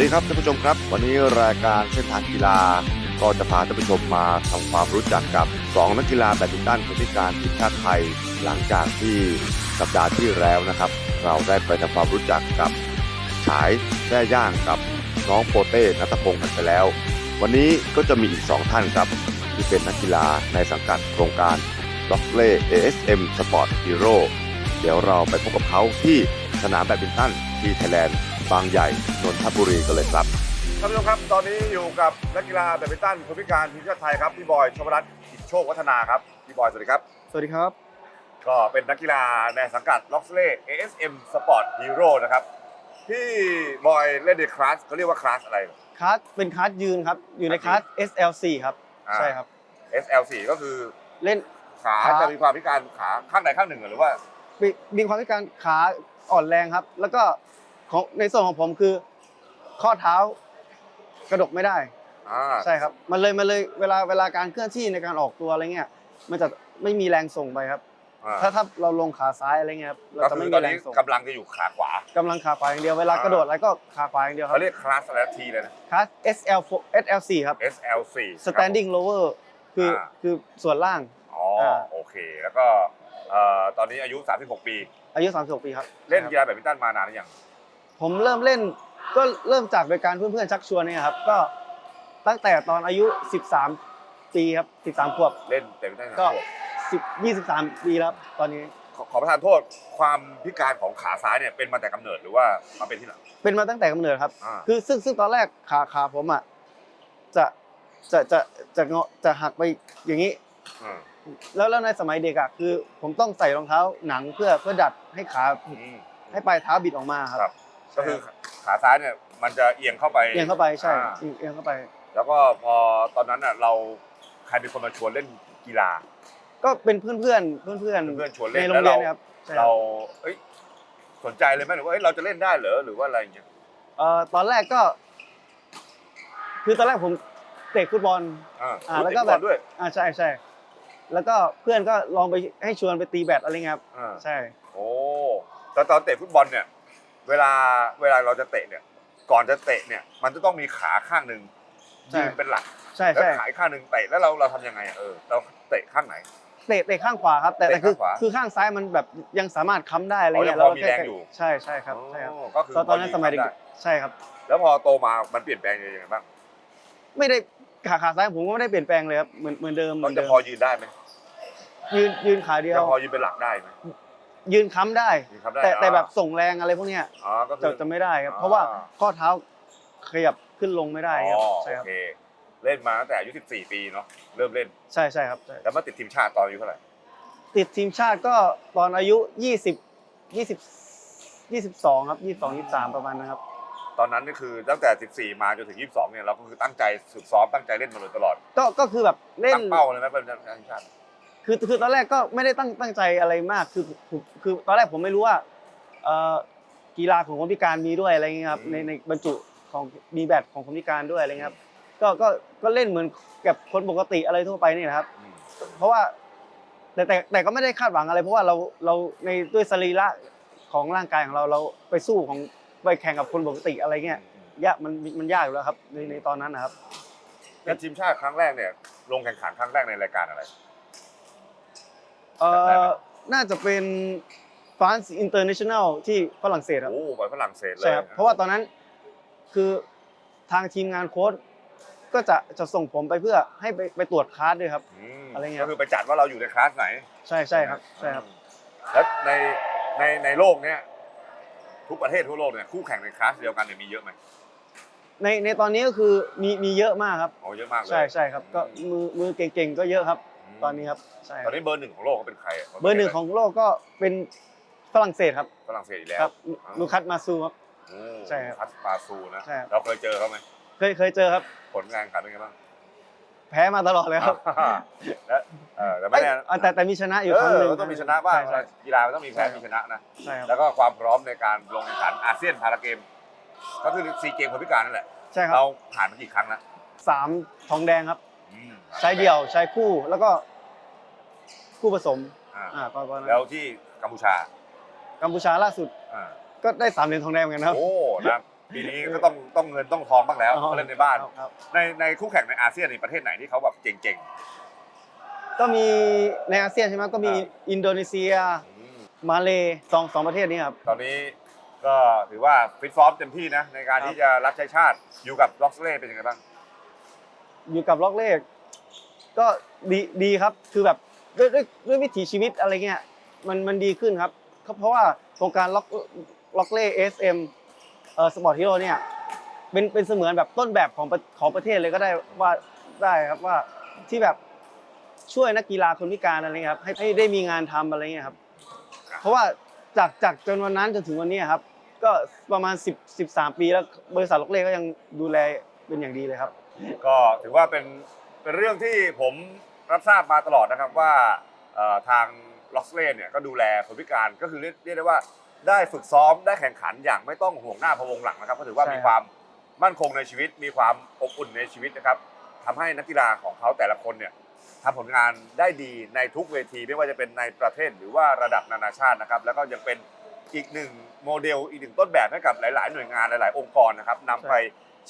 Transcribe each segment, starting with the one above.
วัสดีครับท่านผู้ชมครับ วันนี้รายการเส้นทางกีฬาก็จะพาท่านผู้ชมมาทำความรู้จักกับ 2 นักกีฬาแบดมินตันคนพิการทีมชาติไทย หลังจากที่สัปดาห์ที่แล้วนะครับ เราได้ไปทำความรู้จักกับฉายแท้ย่างกับน้องโปเต้นัทพงศ์กันไปแล้ว วันนี้ก็จะมีอีก 2 ท่านครับ ที่เป็นนักกีฬาในสังกัดโครงการล็อกเล่ ASM Sport Hero เดี๋ยวเราไปพบกับเขาที่สนามแบดมินตันที่ไทยแลนด์ บางใหญ่นนทบุรีกันเลยครับท่านผู้ชมครับ ตอนนี้อยู่กับนักกีฬาแบดมินตันคนพิการทีมชาติไทยครับพี่บอยชวรัตน์กิจโชควัฒนาครับพี่บอยสวัสดีครับ สวัสดีครับ ก็เป็นนักกีฬาในสังกัดล็อกเล่ ASM Sport Hero นะครับพี่บอยเล่นในคลาสเขาเรียกว่าคลาสอะไร คลาสเป็นคลาสยืนครับ อยู่ในคลาส SL4 ครับ อ่า ใช่ครับ SL4 ก็คือเล่น ขาขา จะมีความพิการขาข้างใดข้างหนึ่งหรือว่า มีมีความพิการขาอ่อนแรงครับ แล้วก็ ของในส่วนของผมคือข้อเท้ากระดกไม่ได้อ่าใช่ครับมันเลยมันเลยเวลาเวลาการเคลื่อนที่ในการออกตัวอะไรเงี้ยมันจะไม่มีแรงส่งไปครับ อ่าถ้าถ้าเราลงขาซ้ายอะไรเงี้ยครับเราก็จะคืไม่อตมีอนแรนี้งส่งกำลังจะอยู่ขาขวา กำลังขาขวาอย่างเดียวเวลากระโดดอะไรก็ขาขวาอย่างเดียวครัเขาบเรียกคลาสอะไรทีเลยนะ คลาส SL SL4 ครับ SL4 standing lower คืออ่าคือส่วนล่าง อ๋ออา โอเค แล้วก็เอ่อตอนนี้อายุ 36 ปี อายุ36ปีครับเล่นใช่กีครับฬาแบดมินตันมานานหรือยัง ผมเริ่มเล่นก็เริ่มจากโดยการเพื่อนๆชักชวนเนี่ยครับ ก็ตั้งแต่ตอนอายุ 13 ปีครับ 13ขวบ เล่นแบดมินตันก็ก็ 10 23 ปีแล้วครับตอนนี้ ขอขอประทานโทษความพิการของขาซ้ายเนี่ยเป็นมาแต่กำเนิดหรือว่ามาเป็นที่หลัง เป็นมาตั้งแต่กำเนิดครับ อ่า คือซึ่งซึ่งตอนแรกขาขาผมอะจะจะจะจะเงาะจะหักไปอย่างนี้ อืมแล้วแล้วในสมัยเด็กอะคือ ผมต้องใส่รองเท้าหนังเพื่อเพื่อดัดให้ขาอืม ให้ปลายเท้าบิดออกมาคครัรับ ก็คือขาซ้ายเนี่ยมันจะเอียงเข้าไปเอียงเข้าไปใช่อ่าเอียงเข้าไป แล้วก็พอตอนนั้นน่ะเราใครเป็นคนมาชวนเล่นกีฬา ก็เป็นเพื่อนเพื่อนเพื่อนเพื่อนเพื่อนๆชวนเล่นในโรงเรียนแล้วเรานะครับใช่คเราบเอ้ยสนใจเลยไหมหรือว่าเอ้ยเราจะเล่นได้เหรอหรือว่าอะไรอย่างเงี้ย เอ่อตอนแรกก็ คือตอนแรกผมเตะฟุตบอล อ่าอ่าแล้วก็เตะบอแบบด้วยอ่าใช่ใช่แล้วก็เพื่อนก็ลองไปให้ชวนไปตีแบดอะไรเงี้ยครับอ่าใช่ โอ้ตอนตอนเตะฟุตบอลเนี่ย เวลาเวลาเราจะเตะเนี่ย ก่อนจะเตะเนี่ย มันจะต้องมีขาข้างหนึ่งยืนเป็นหลักใช่แล้วใช่ขาอีกข้างหนึ่งเตะแล้วเราเราทำยังไงอะเออเราเตะข้างไหน เตะเตะข้างขวาครับ แต่แต่เตะคือข้างขวาคือข้างซ้ายมันแบบยังสามารถค้ำได้อะไรอ๋อยัเงี้งยพอเรามีแค่แรงอยู่ ใช่ใช่ครับใช่ครับโอ้ก็คือตอนตอนนั้นพสมัยเด็ได้กๆใช่ครับแล้วพอโตมามันเปลี่ยนแปลงยังไงบ้างไม่ได้ขาขาซ้ายผมก็ไม่ได้เปลี่ยนแปลงเลยครับเหมือนเหมือนเดิมเหตอมืนอนจะเดิมพอยืนได้ไหมยืนยืนขาเดียจะวพอยืนเป็นหลักได้ไหม ยืนค้ำได้ ยืนครับได้แต่แต่อ่าแบบส่งแรงอะไรพวกเนี้ยอ๋อก็คืจะอ จะไม่ได้ครับอ่าเพราะว่า ข้อเท้าขยับขึ้นลงไม่ได้ครับอ๋อใช่คโอรับเคเล่นมาตั้งแต่อายุ14 ปีเนาะเริ่มเล่น ใช่ใช่ครับใช่แล้วมาติดทีมชาติตอนอายุเท่าไหร่ติดทีมชาติก็ตอนอายุ 20 20 22 ครับ 22 23 ประมาณนะครับ ตอนนั้นนี่คือตั้งแต่ 14 มาจนถึง 22 เนี่ยเราก็คือตั้งใจฝึกซ้อมตั้งใจเล่นมาโดยตลอดก็ก็คือแบบเล่นตั้งเป้าเลยไหมเป็นทีมชาติ คือคือตอนแรกก็ไม่ได้ตั้งตั้งใจอะไรมากคือคือคือตอนแรกผมไม่รู้ว่าเอ่อกีฬาของคนพิการมีด้วยอะไรเงี้ยครับในในบรรจุของมีแบดของคนพิการด้วยอะไรเงี้ยครับก็ก็ก็เล่นเหมือนกับคนปกติอะไรทั่วไปนี่นะครับอืมเพราะว่าแต่แต่แต่ก็ไม่ได้คาดหวังอะไร เพราะว่าเราเราในด้วยสรีระของร่างกายของเราเราไปสู้ของไปแข่งกับคนปกติอะไรเงี้ยยากมันมันยากอยู่แล้วครับในในตอนนั้นนะครับ เป็นทีมชาติครั้งแรกเนี่ยลงแข่งขันครั้งแรกในรายการอะไร เอ่จำได้ไหมอน่าจะเป็นฟ a น c e International ที่ฝรั่งเศสครับโอ้ไปฝรั่งเศสเลยใช่ครับเพราะว่าตอนนั้นคือทางทีมงานโค้ชก็จะจะส่งผมไปเพื่อให้ไปไปตรวจคลาสด้วยครับ มอะไรเงี้ย ก็คือไปจัดว่าเราอยู่ในคลาสไหนใช่ใช่ครับใช่ครับ แล้วในในในโลกเนี่ยทุกประเทศทั่วโลกเนี่ยคู่แข่งในคลาสเดียวกันเนี่ยมีเยอะไหมในในตอนนี้ก็คือมีมีเยอะมากครับโอ้เยอะมากเลย ใช่ใช่ครับก็มือมือเก่งๆก็เยอะครับม ตอนนี้ครับใช่คตรัอบนนี้เบอร์หนึ่งของโลกเขาเป็นใคระเบอร์หนึ่งของโลกก็เป็นฝรั่งเศสครับฝรั่งเศสอีกแล้วครับลูคัสมาซูครับโอ้ใช่ครับคัสปาซูนะใช่ครับ เราเคยเจอเขาไหมเคยเคยเจอครับ ผลงานแข่งขันเป็นไงบ้างแพ้มาตลอดเลยครับแล้วเออแต่ไม่เอ้ยแน่อะแต่แต่มีชนะอยู่เอครั้งหนึ่องก็ต้องมีชนะบ้างใช่ กีฬามันต้องมีแพ้ใช่ มีชนะนะ ใช่ครับแล้วก็ความพร้อมในการลงแข่งขันอาเซียนพาราเกม ก็คือซีเกมคนพิการนั่นแหละ ใช่ครับเราผ่านมากี่ครั้งแล้วสามทองแดงครับ อืมใช้เดี่ยวใช้คู่แล้วก็ คู่ผสมอ่าอ่าประมาณนั้นแล้วที่กัมพูชากัมพูชาล่าสุดอ่าก็ได้สามเหรียญทองแดงเหมือนกันครับ โอ้นะปีนี้ก็ต้องต้องเงินต้องทองบ้างแล้วเขาเล่นในบ้าน ครับ ในในคู่แข่งในอาเซียนในประเทศไหนที่เขาแบบเก่งก็มีในอาเซียนใช่ไหมก็มีครับอินโดนีเซีย ๆอืมมาเลสองสองประเทศนี้ครับ ตอนนี้ก็ถือว่าฟิตซ้อมเต็มที่นะในการครับ ที่จะรับใช้ชาติอยู่กับล็อกเล่เป็นยังไงบ้าง อยู่กับล็อกเลขก็ดีดีครับ คือแบบ ด้วยด้วยด้วยวิถีชีวิตอะไรเงี้ยมันมันดีขึ้นครับก็เพราะว่าโครงการล็อกล็อกเล่เอสเอ็มเอ่อสปอร์ตฮีโร่เนี่ยเป็นเป็นเสมือนแบบต้นแบบของของประเทศเลยก็ได้ว่าได้ครับว่าที่แบบช่วยนักกีฬาคนพิการอะไรเงี้ยครับให้ให้ได้มีงานทำอะไรเงี้ยครับ เพราะว่าจากจากจนวันนั้นจนถึงวันนี้ครับ ก็ประมาณ 10 13 ปีแล้วบริษัทล็อกเล่ก็ยังดูแลเป็นอย่างดีเลยครับ ก็ถือว่าเป็นเป็นเรื่องที่ผม รับทราบมาตลอดนะครับว่าเอ่อทางล็อกเล่เนี่ยก็ดูแลคนพิการก็คือเรียกเรียกได้ว่าได้ฝึกซ้อมได้แข่งขันอย่างไม่ต้องห่วงหน้าพะวงหลังนะครับ ก็ถือว่าใช่มีครับความมั่นคงในชีวิต มีความอบอุ่นในชีวิตนะครับทำให้นักกีฬาของเขาแต่ละคนเนี่ยทำผลงานได้ดีในทุกเวที ไม่ว่าจะเป็นในประเทศหรือว่าระดับนานาชาตินะครับ แล้วก็ยังเป็นอีกหนึ่งโมเดลอีกหนึ่งต้นแบบให้กับหลาย ๆ หน่วยงานหลาย ๆ องค์กรนะครับนำไป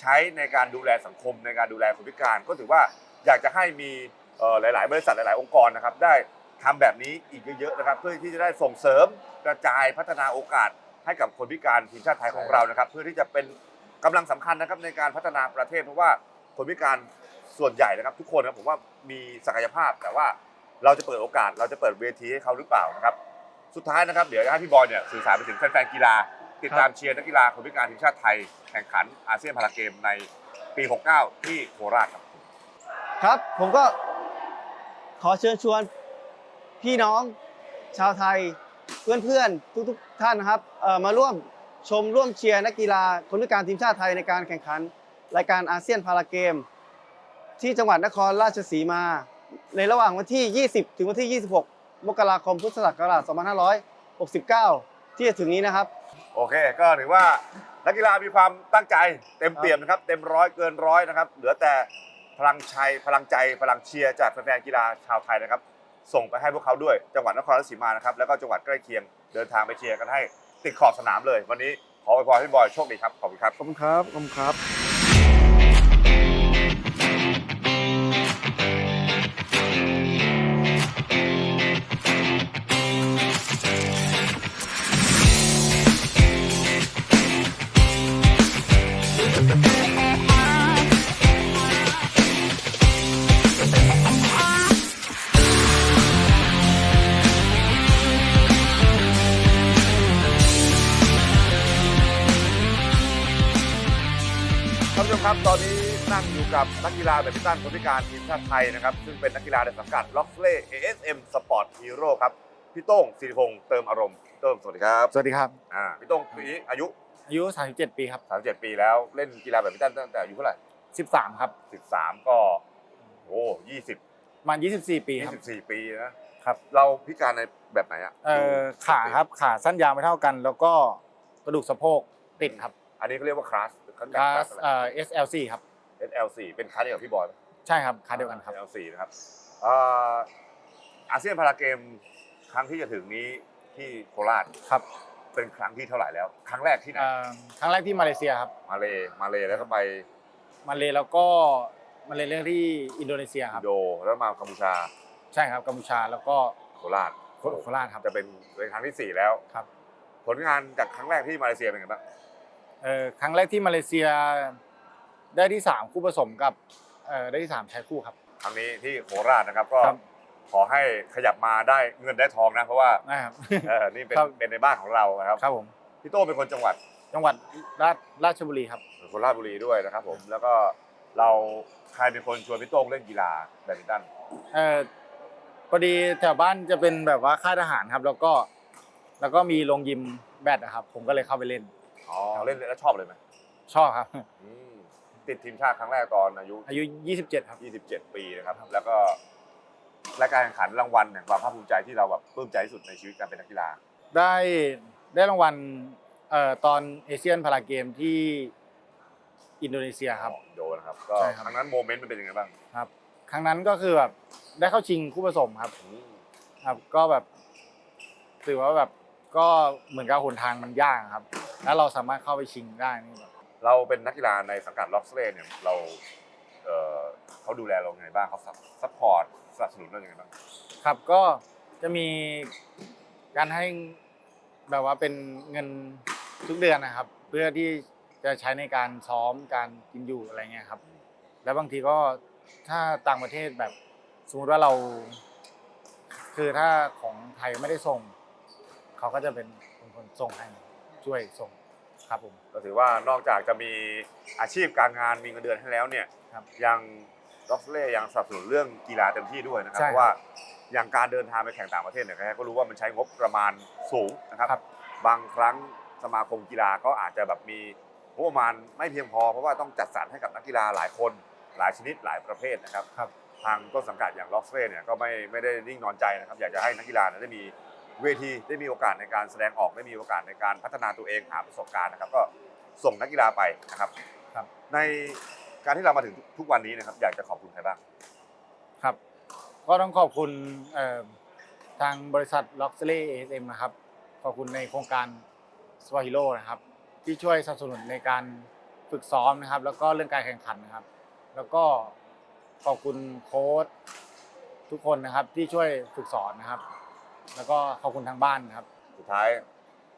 ใช้ในการดูแลสังคมในการดูแลคนพิการ ก็ถือว่าอยากจะให้มีเอ่อ หลาย ๆ บริษัทหลาย ๆ องค์กรนะครับได้ทำแบบนี้อีกเยอะๆนะครับเพื่อที่จะได้ส่งเสริมกระจายพัฒนาโอกาสให้กับคนพิการทีมชาติไทยของเรานะครับ เพื่อที่จะเป็นกำลังสำคัญนะครับในการพัฒนาประเทศเพราะว่าคนพิการส่วนใหญ่นะครับ ทุกคนนะผมว่ามีศักยภาพแต่ว่าเราจะเปิดโอกาสเราจะเปิดเวทีให้เขาหรือเปล่านะครับ สุดท้ายนะครับเดี๋ยวให้พี่บอยเนี่ยสื่อสารไปถึงแฟนๆกีฬา ติดตามเชียร์นักกีฬาคนพิการทีมชาติไทยแข่งขันอาเซียนพาราเกมในปี 69 ที่โคราชครับครับ ผมก็ ขอเชิญชวนพี่น้องชาวไทยเพื่อนๆทุกๆท่านนะครับมาร่วมชมร่วมเชียร์นักกีฬาคนพิการทีมชาติไทยในการแข่งขัน รายการอาเซียนพาราเกม ที่จังหวัดนครราชสีมา ในระหว่างวันที่ 20 ถึงวันที่ 26 มกราคมพุทธศักราช 2569 ที่จะถึงนี้นะครับ โอเค ก็ถือว่านักกีฬามีความตั้งใจเต็มเปี่ยมนะครับ เต็มร้อยเกินร้อยนะครับ เหลือแต่ พลังชัย พลังใจ พลังเชียร์จากแฟนๆกีฬาชาวไทยนะครับ ส่งไปให้พวกเขาด้วย จังหวัดนครราชสีมานะครับ แล้วก็จังหวัดใกล้เคียง เดินทางไปเชียร์กันให้ติดขอบสนามเลย วันนี้ขออวยพรให้บอยโชคดีครับ ขอบคุณครับ ขอบคุณครับ ขอบคุณครับ ตอนนี้นั่งอยู่กับนักกีฬาแบดมินตันคนพิการทีมชาติไทยนะครับ ซึ่งเป็นนักกีฬาในสังกัดล็อกเล่ ASM Sport Hero ครับ พี่โต้งสิริพงษ์เติมอารมณ์เติมสวัสดีครับสวัสดีครับอ่าพี่โต้งปีนี้อายุอายุ 37 ปีครับ37 ปีแล้วเล่นกีฬาแบดมินตันตั้งแต่อายุเท่าไหร่13 ครับ 13 ก็โอ้20ประมาณ 24 ปีครับ24ปีนะครับ เราพิการในแบบไหนอะเอ่อขาครับขาสั้นยาวไม่เท่ากัน แล้วก็กระดูกสะโพกติดครับ อันนี้เขาเรียกว่าคลาส เขาคเรียกลาคลาสสอะไรเอ่อ SLC ครับ SL4 เป็นคลาสเดียวกับพี่บอยไหม ใช่ครับขาเดียวกันครับ SL4 นะครับเอ่ออาเซียนพาราเกมครั้งที่จะถึงนี้ที่โคราชครับเป็นครั้งที่เท่าไหร่แล้ว ครั้งแรกที่ไหน เอ่อครั้งแรกที่มาเลเซียครับมาเลมาเลแล้วก็ไปมาเลแล้วก็มาเลเรื่องที่อินโดนีเซียคอิรับนโดแล้วมากัมพูชาใช่ครับกัมพูชาแล้วก็โคราชโคโคราชครับ จะเป็นเป็นครั้งที่สี่แล้วครับ ผลงานจากครั้งแรกที่มาเลเซียเป็นไงบ้าง เอ่อครั้งแรกที่มาเลเซียได้ที่ 3 คู่ผสมกับเอ่อได้ที่ 3 ชายคู่ครับ ครั้งนี้ที่โคราชนะครับก็ครับ ขอให้ขยับมาได้เงินได้ทองนะ เพราะว่านะครับ เออนี่เป็นครับ เป็นในบ้านของเรานะครับครับผมพี่โต้เป็นคนจังหวัดจังหวัดราชราชบุรีครับคนราชบุรีด้วยนะครับ ผมแล้วก็เราใครเป็นคนชวนพี่โต้งเล่นกีฬาแบดมินตันเอ่อพอดีแถวบ้านจะเป็นแบบว่าค่ายทหารครับ แล้วก็ แล้วก็มีโรงยิมแบดนะครับ ผมก็เลยเข้าไปเล่น อ๋อเล่นแล้วชอบเลยไหมชอบครับ อืมติดทีมชาติครั้งแรกตอนอายุ อายุ 27 ครับ 27 ปีนะครับ แล้วก็รายการแข่งขันรางวัลแห่งความภาคภูมิใจที่เราแบบปลื้มใจที่สุดในชีวิตการเป็นนักกีฬา ได้ได้รางวัลเอ่อตอนเอเชียนพาราเกมที่อินโดนีเซียครับ โดนนะครับ ก็ใช่ครับ ครั้งนั้นโมเมนต์มันเป็นยังไงบ้างครับ ครั้งนั้นก็คือแบบได้เข้าชิงคู่ผสมครับ อืมครับ ก็แบบถือว่าแบบก็เหมือนกับหนทางมันยากครับ แล้วเราสามารถเข้าไปชิงได้นี่แบบเราเป็นนักกีฬาในสังกัดล็อกสเลเนี่ยเราเอ่อเขาดูแลเราไงบ้างเขาซัพพอร์ตสนับสนุนเราอย่างไรบ้างครับก็จะมีการให้แบบว่าเป็นเงินทุกเดือนนะครับ เพื่อที่จะใช้ในการซ้อมการกินอยู่อะไรเงี้ยครับ แล้วบางทีก็ถ้าต่างประเทศแบบสมมติว่าเรา คือถ้าของไทยไม่ได้ส่ง เขาก็จะเป็นคนส่งให้ ช่วยส่งครับผม ก็ถือว่านอกจากจะมีอาชีพการงานมีเงินเดือนให้แล้วเนี่ยครับยังล็อกสเลยังสนับสนุนเรื่องกีฬาเต็มที่ด้วยนะครับใช่เพราะว่าอย่างการเดินทางไปแข่งต่างประเทศเนี่ยใครๆก็รู้ว่ามันใช้งบประมาณสูงนะครับ ครับ บางครั้งสมาคมกีฬาก็อาจจะแบบมีงบประมาณไม่เพียงพอ เพราะว่าต้องจัดสรรให้กับนักกีฬาหลายคนหลายชนิดหลายประเภทนะครับ ครับ ทางต้นสังกัดอย่างล็อกเซ่เนี่ยก็ไม่ไม่ได้นิ่งนอนใจนะครับ อยากจะให้นักกีฬาเนี่ยได้มี เวทีได้มีโอกาสในการแสดงออกได้มีโอกาสในการพัฒนาตัวเองหาประสบการณ์นะครับ ก็ส่งนักกีฬาไปนะครับครับ ในการที่เรามาถึงทุกวันนี้นะครับ อยากจะขอบคุณใครบ้างครับ ก็ต้องขอบคุณเอ่อทางบริษัท l o x l e ASM นะครับ ขอบคุณในโครงการ s w a h i l o นะครับ ที่ช่วยสนับสนุนในการฝึกซ้อมนะครับ แล้วก็เรื่องการแข่งขันนะครับ แล้วก็ขอบคุณโค้ชทุกคนนะครับที่ช่วยฝึกสอนนะครับ แล้วก็ขอบคุณทางบ้านนะครับ สุดท้าย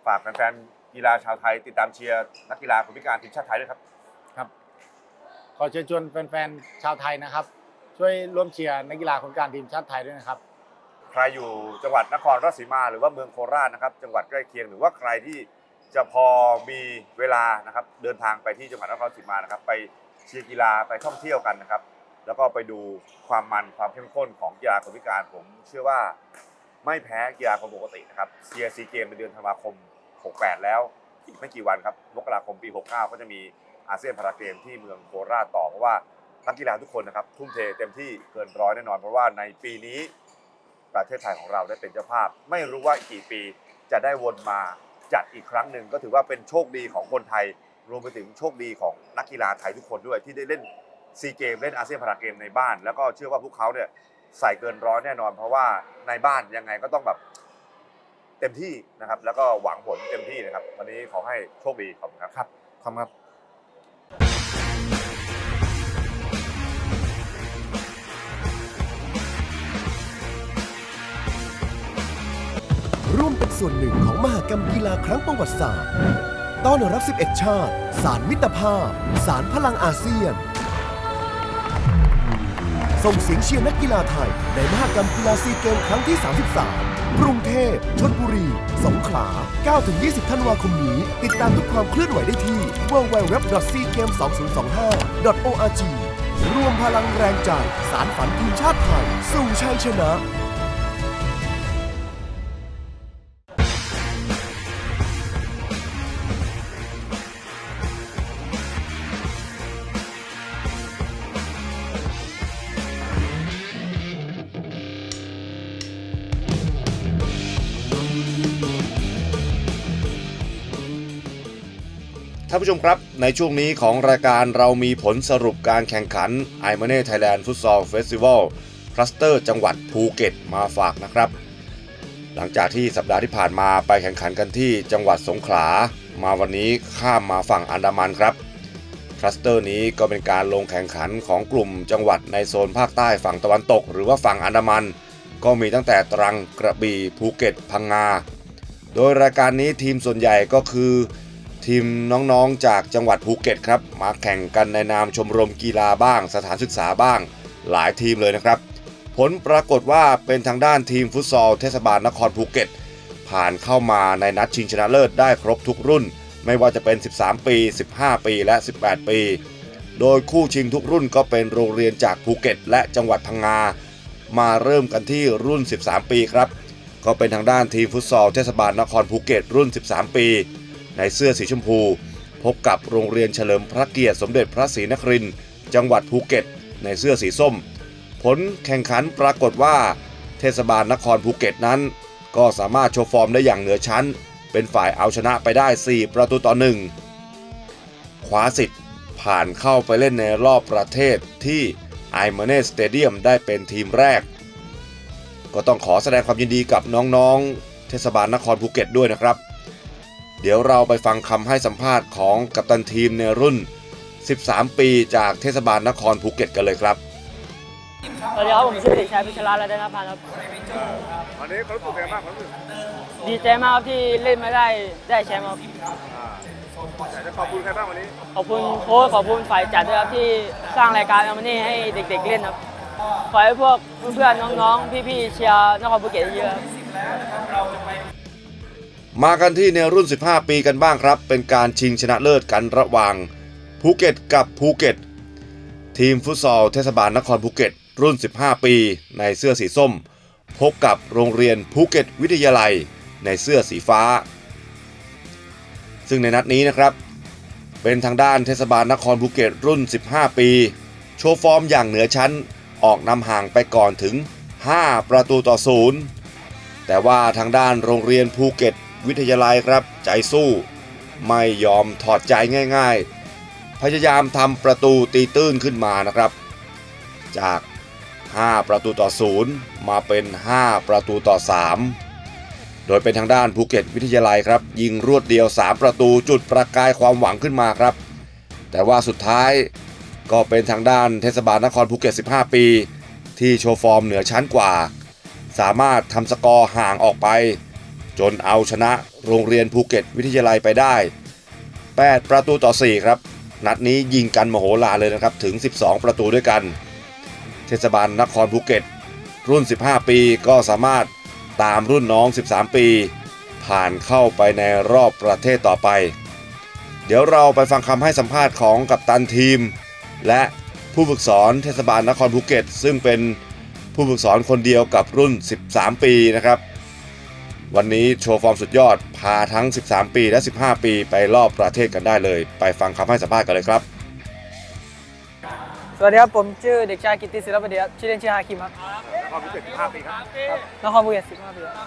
ฝากแฟนๆกีฬาชาวไทย ติดตามเชียร์นักกีฬาคนพิการทีมชาติไทยด้วยครับ ครับ ขอเชิญชวนแฟนๆชาวไทยนะครับ ช่วยร่วมเชียร์นักกีฬาคนพิการทีมชาติไทยด้วยนะครับ ใครอยู่จังหวัดนครราชสีมาหรือว่าเมืองโคราชนะครับ จังหวัดใกล้เคียงหรือว่าใครที่จะพอมีเวลานะครับ เดินทางไปที่จังหวัดนครราชสีมานะครับ ไปเชียร์กีฬาไปท่องเที่ยวกันนะครับ แล้วก็ไปดูความมันความเข้มข้นของกีฬาคนพิการผมเชื่อว่า ไม่แพ้กีฬาคนปกตินะครับเชียร์ซีเกมในเดือนธันวาคม 68 แล้วอีกไม่กี่วันครับมกราคมปี 69 ก็จะมีอาเซียนพาราเกมที่เมืองโคราชต่อเพราะว่านักกีฬาทุกคนนะครับทุ่มเทเต็มที่เกินร้อยแน่นอน เพราะว่าในปีนี้ประเทศไทยของเราได้เป็นเจ้าภาพ ไม่รู้ว่าอีกกี่ปีจะได้วนมาจัดอีกครั้งหนึ่งก็ถือว่าเป็นโชคดีของคนไทย รวมไปถึงโชคดีของนักกีฬาไทยทุกคนด้วยที่ได้เล่นซีเกมเล่นอาเซียนพาราเกมในบ้าน แล้วก็เชื่อว่าพวกเขาเนี่ย ใส่เกินร้อยแน่นอน เพราะว่าในบ้านยังไงก็ต้องแบบเต็มที่นะครับ แล้วก็หวังผลเต็มที่นะครับ วันนี้ขอให้โชคดีขอบคุณครับครับขอบคุณครับร่วมเป็นส่วนหนึ่งของมหกรรมกีฬาครั้งประวัติศาสตร์ ต้อนรับ 11 ชาติ สารมิตรภาพ สารพลังอาเซียน ส่งเสียงเชียร์นักกีฬาไทย ในมหกรรมกีฬาซีเกมครั้งที่ 33 กรุงเทพ ชนบุรี สงขลา 9-20 ธันวาคมนี้ ติดตามทุกความเคลื่อนไหวได้ที่ www.cgame2025.org รวมพลังแรงใจ สารฝันทีมชาติไทย สู่ชัยชนะ ท่านผู้ชมครับ ในช่วงนี้ของรายการเรามีผลสรุปการแข่งขัน i m o n e Thailand Futsal Festival Cluster จังหวัดภูเก็ตมาฝากนะครับ หลังจากที่สัปดาห์ที่ผ่านมาไปแข่งขันกันที่จังหวัดสงขลา มาวันนี้ข้ามมาฝั่งอันดามันครับคลัสเตอร์นี้ก็เป็นการลงแข่งขันของกลุ่มจังหวัดในโซนภาคใต้ฝั่งตะวันตก หรือว่าฝั่งอันดามัน ก็มีตั้งแต่ตรังกระบี่ภูเก็ตพังงา โดยรายการนี้ทีมส่วนใหญ่ก็คือ ทีมน้องๆจากจังหวัดภูเก็ตครับมาแข่งกันในนามชมรมกีฬาบ้าง สถานศึกษาบ้าง หลายทีมเลยนะครับ ผลปรากฏว่าเป็นทางด้านทีมฟุตซอลเทศบาลนครภูเก็ต ผ่านเข้ามาในนัดชิงชนะเลิศได้ครบทุกรุ่น ไม่ว่าจะเป็น 13 ปี 15 ปีและ 18 ปี โดยคู่ชิงทุกรุ่นก็เป็นโรงเรียนจากภูเก็ต และจังหวัดพังงา มาเริ่มกันที่รุ่น 13 ปีครับ ก็เป็นทางด้านทีมฟุตซอลเทศบาลนครภูเก็ตรุ่น 13 ปี ในเสื้อสีชมพู พบกับโรงเรียนเฉลิมพระเกียรติสมเด็จพระศรีนครินทร์จังหวัดภูเก็ต ในเสื้อสีส้ม ผลแข่งขันปรากฏว่า เทศบาลนครภูเก็ตนั้น ก็สามารถโชว์ฟอร์มได้อย่างเหนือชั้น เป็นฝ่ายเอาชนะไปได้ 4 ประตูต่อหนึ่งคว้าสิทธิ์ผ่านเข้าไปเล่นในรอบประเทศที่ไอเมเนสเตเดียมได้เป็นทีมแรก ก็ต้องขอแสดงความยินดีกับน้องๆ เทศบาลนครภูเก็ตด้วยนะครับ เดี๋ยวเราไปฟังคำให้สัมภาษณ์ของกัปตันทีมในรุ่น 13 ปีจากเทศบาลนครภูเก็ตกันเลยครับ สวัสดีครับผมชื่อเด็กชายพิชรารัตนพันธ์ครับวันนี้เขารู้สึกไงบ้างเขารู้สึกดีใจมากครับที่เล่นมาได้ได้แชมป์ครับอยากจะขอบคุณใครบ้างวันนี้ ขอบคุณโค้ชขอบคุณฝ่ายจัดด้วยครับที่สร้างรายการอามานี่ให้เด็ก ๆ เล่นครับขอให้พวกเพื่อนๆน้องๆ พี่ๆเชียร์นครภูเก็ตเยอะๆครับ มากันที่ในรุ่น 15 ปีกันบ้างครับ เป็นการชิงชนะเลิศกันระหว่างภูเก็ตกับภูเก็ต ทีมฟุตซอลเทศบาลนครภูเก็ต รุ่น 15 ปี ในเสื้อสีส้ม พบกับโรงเรียนภูเก็ตวิทยาลัย ในเสื้อสีฟ้า ซึ่งในนัดนี้นะครับ เป็นทางด้านเทศบาลนครภูเก็ต รุ่น 15 ปี โชว์ฟอร์มอย่างเหนือชั้นออกนำห่างไปก่อนถึง 5 ประตูต่อศูนย์แต่ว่าทางด้านโรงเรียนภูเก็ต วิทยาลัยครับ ใจสู้ ไม่ยอมถอดใจง่ายๆ พยายามทำประตูตีตื้นขึ้นมานะครับ จาก 5 ประตูต่อศูนย์มาเป็น 5 ประตูต่อ 3 โดยเป็นทางด้านภูเก็ตวิทยาลัยครับ ยิงรวดเดียว 3 ประตูจุดประกายความหวังขึ้นมาครับ แต่ว่าสุดท้ายก็เป็นทางด้านเทศบาลนครภูเก็ต 15 ปี ที่โชว์ฟอร์มเหนือชั้นกว่า สามารถทำสกอร์ห่างออกไป จนเอาชนะโรงเรียนภูเก็ตวิทยาลัยไปได้ 8 ประตูต่อ 4 ครับ นัดนี้ยิงกันมโหฬารเลยนะครับ ถึง 12 ประตูด้วยกัน เทศบาลนครภูเก็ต รุ่น 15 ปีก็สามารถตามรุ่นน้อง 13 ปี ผ่านเข้าไปในรอบประเทศต่อไป เดี๋ยวเราไปฟังคำให้สัมภาษณ์ของกัปตันทีม และผู้ฝึกสอนเทศบาลนครภูเก็ต ซึ่งเป็นผู้ฝึกสอนคนเดียวกับรุ่น 13 ปีนะครับ วันนี้โชว์ฟอร์มสุดยอด พาทั้ง 13 ปีและ 15 ปีไปรอบประเทศกันได้เลย ไปฟังคำให้สัมภาษณ์กันเลยครับ สวัสดีครับ ผมชื่อเด็กชายกิตติศิลปเดียชื่อเล่นชื่อฮาคิมครับนครภูเก็ต15ปีครับนครภูเก็ต15ปีครับ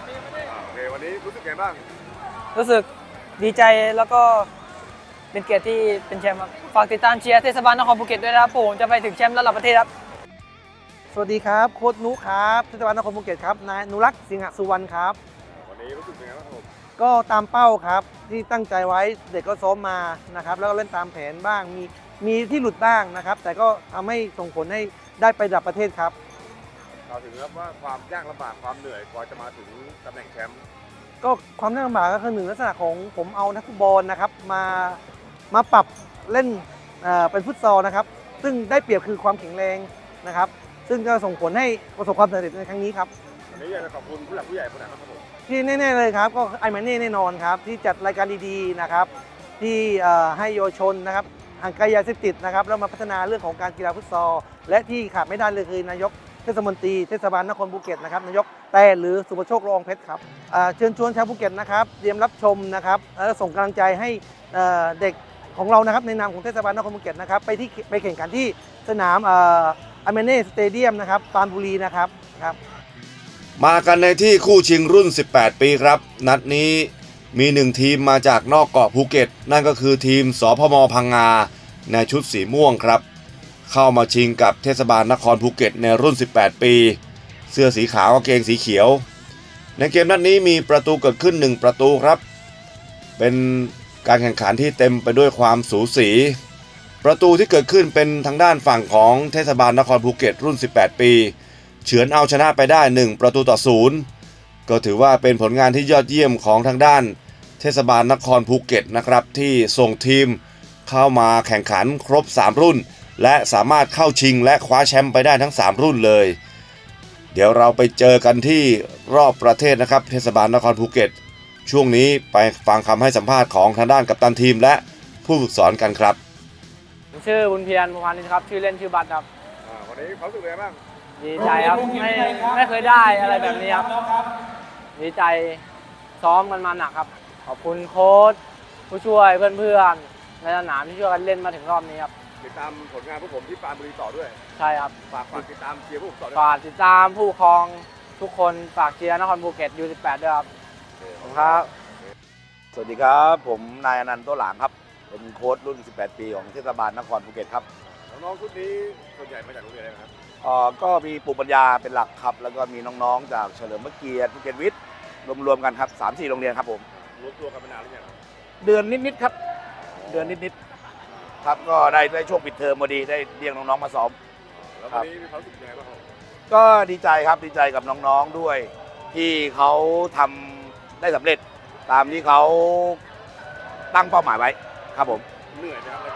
โอเควันนี้รู้สึกไงบ้าง รู้สึกดีใจแล้วก็เป็นเกียรติที่เป็นแชมป์ครับฝากติดตามเชียร์เทศบาลนครภูเก็ตด้วยนะครับผมจะไปถึงแชมป์ระดับประเทศครับ สวัสดีครับ โค้ชนุครับเทศบาลนครภูเก็ตครับ นายนุรักษ์สิงหสุวรรณครับวันนี้ รู้สึกยังไงบ้างครับผมก็ตามเป้าครับที่ตั้งใจไว้เด็กก็ซ้อมมานะครับ แล้วก็เล่นตามแผนบ้างมีมีที่หลุดบ้างนะครับ แต่ก็ทำให้ส่งผลให้ได้ไประดับประเทศครับเราถึงครับว่าความยากลำบากความเหนื่อยกว่าจะมาถึงตำแหน่งแชมป์ก็ความน่าลำบากก็คือหนึ่งลักษณะของผมเอานักฟุตบอลนะครับมามาปรับเล่นเอ่อเป็นฟุตซอลนะครับ ซึ่งได้เปรียบคือความแข็งแรงนะครับ ซึ่งก็ส่งผลให้ประสบความสำเร็จในครั้งนี้ครับ วันนี้อยากจะขอบคุณผู้หลักผู้ใหญ่คนไหนบ้างครับผมที่แน่ๆเลยครับก็ไอแมนเน่แน่นอนครับ ที่จัดรายการดีๆนะครับที่ให้เยาวชนนะครับห่างไกลยาเสพติดนะครับแล้วมาพัฒนาเรื่องของการกีฬาฟุตซอลและที่ขาดไม่ได้เลยคือนายกเทศมนตรีเทศบาลนครภูเก็ตนะครับนายกแต่หรือสุภโชครองเพชรครับเชิญชวนชาวภูเก็ตนะครับเตรียมรับชมนะครับและส่งกำลังใจให้เด็กของเรานะครับในนามของเทศบาลนครภูเก็ตนะครับไปที่ไปแข่งขันที่สนามอเมเน่สเตเดียมนะครับปานบุรีนะครับครับ มากันในที่คู่ชิงรุ่น 18 ปีครับ นัดนี้มีหนึ่งทีมมาจากนอกเกาะภูเก็ต นั่นก็คือทีมสพมพังงา ในชุดสีม่วงครับ เข้ามาชิงกับเทศบาลนครภูเก็ตในรุ่น 18 ปี เสื้อสีขาวกางเกงสีเขียว ในเกมนัดนี้มีประตูเกิดขึ้น 1 ประตูครับ เป็นการแข่งขันที่เต็มไปด้วยความสูสี ประตูที่เกิดขึ้นเป็นทางด้านฝั่งของเทศบาลนครภูเก็ตรุ่น 18 ปี เฉือนเอาชนะไปได้ 1 ประตูต่อศูนย์ก็ถือว่าเป็นผลงานที่ยอดเยี่ยมของทางด้าน เทศบาลนครภูเก็ตนะครับ ที่ส่งทีมเข้ามาแข่งขันครบ 3 รุ่น และสามารถเข้าชิงและคว้าแชมป์ไปได้ทั้ง 3 รุ่นเลย เดี๋ยวเราไปเจอกันที่รอบประเทศนะครับ เทศบาลนครภูเก็ต ช่วงนี้ไปฟังคำให้สัมภาษณ์ของทางด้านกัปตันทีมและผู้ฝึกสอนกันครับ ผมชื่อบุญเพียรประมาณนี้ครับ ชื่อเล่นชื่อบัตรครับวันนี้เขาสึกยังไงบ้าง ดีใจครับไม่ไม่เคยได้อะไรแบบนี้ครับดีใจซ้อมกันมาหนักครับ ขอบคุณโค้ชผู้ช่วยเพื่อนๆในสนามที่ช่วยกันเล่นมาถึงรอบนี้ครับติดตามผลงานพวกผมที่ปรานบุรีต่อด้วย ใช่ครับฝากฝากติดตามเชียร์พวกผมต่อด้วยฝากติดตามผู้ปกครองทุกคนฝากเชียร์นครภูเก็ต U18 ด้วยครับขอบคุณครับ สวัสดีครับ ผมนายอนันต์โตหลางครับ เป็นโค้ชรุ่น 18 ปีของเทศบาลนครภูเก็ตครับ น้องๆชุดนี้ส่วนใหญ่มาจากโรงเรียนอะไรครับเอ่อ ก็มีปู่ปัญญาเป็นหลักครับ แล้วก็มีน้องๆ จากเฉลิมพระเกียรติภูเก็ตวิทย์รวมๆกันครับ3-4โรงเรียนครับผมรวมตัวกันมานานหรือยังเดือนนิดๆครับ เดือนนิดๆครับก็ได้ได้ช่วงปิดเทอมพอดีได้เรียกน้องๆมาซ้อมแล้ววันนี้มีความรู้สึกยังไงบ้างครับก็ดีใจครับดีใจกับน้องๆด้วย ที่เขาทำได้สำเร็จตามที่เขาตั้งเป้าหมายไว้ครับผมเหนื่อยไหมครับราย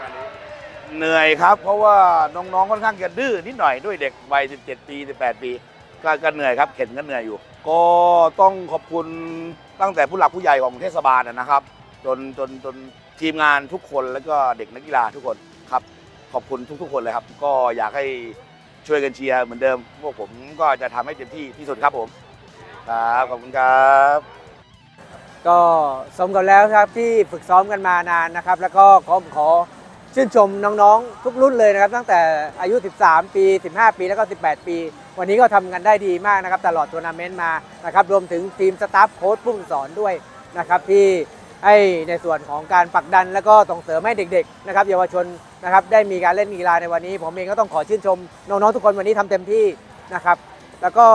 การนี้ เหนื่อยครับ เพราะว่าน้องๆค่อนข้างจะดื้อนิดหน่อยด้วยเด็กวัย 17 ปี 18 ปีก็ก็เหนื่อยครับเข็นก็เหนื่อยอยู่ ก็ต้องขอบคุณตั้งแต่ผู้หลักผู้ใหญ่ของเทศบาลนะครับ จนจนจนทีมงานทุกคนแล้วก็เด็กนักกีฬาทุกคนครับขอบคุณทุกๆ คนเลยครับ ก็อยากให้ช่วยกันเชียร์เหมือนเดิม พวกผมก็จะทำให้เต็มที่ที่สุดครับผมครับขอบคุณครับ ก็สมกับแล้วครับที่ฝึกซ้อมกันมานานนะครับ แล้วก็ขอขอ ชื่นชมน้องๆ ทุกรุ่นเลยนะครับตั้งแต่อายุ 13 ปี 15 ปีแล้วก็ 18 ปี วันนี้ก็ทำกันได้ดีมากนะครับตลอดทัวร์นาเมนต์มานะครับรวมถึงทีมสตาฟโค้ชผู้ฝึกสอนด้วยนะครับที่ให้ในส่วนของการผลักดัน แล้วก็ส่งเสริมให้เด็กๆนะครับเยาวชนนะครับได้มีการเล่นกีฬาในวันนี้ ผมเองก็ต้องขอชื่นชมน้องๆทุกคนวันนี้ทำเต็มที่นะครับแล้วก็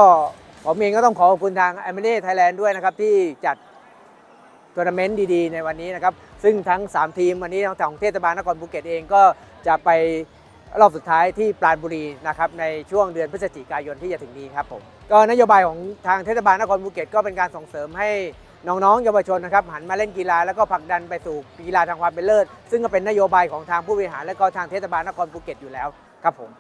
ผมเองก็ต้องขอขอบคุณทาง a m อ n ่ไทยแลนด์ด้วยนะครับที่จัดทัวร์นาเมนต์ดีๆ ในวันนี้นะครับ ซึ่งทั้ง 3 ทีมวันนี้ทางของเทศบาลนครภูเก็ตเองก็จะไปรอบสุดท้ายที่ปราณบุรีนะครับในช่วงเดือนพฤศจิกายนที่จะถึงนี้ครับผมก็นโยบายของทางเทศบาลนครภูเก็ตก็เป็นการส่งเสริมให้น้องๆเยาวชนนะครับหันมาเล่นกีฬาแล้วก็ผลักดันไปสู่กีฬาทางความเป็นเลิศ ซึ่งก็เป็นนโยบายของทางผู้บริหารและก็ทางเทศบาลนครภูเก็ตอยู่แล้วครับผม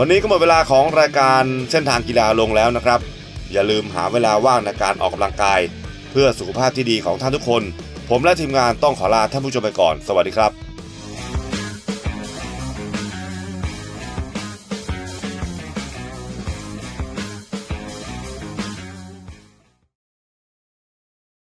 วันนี้ก็หมดเวลาของรายการเส้นทางกีฬาลงแล้วนะครับ อย่าลืมหาเวลาว่างในการออกกำลังกาย เพื่อสุขภาพที่ดีของท่านทุกคน ผมและทีมงานต้องขอลาท่านผู้ชมไปก่อน สวัสดีครับ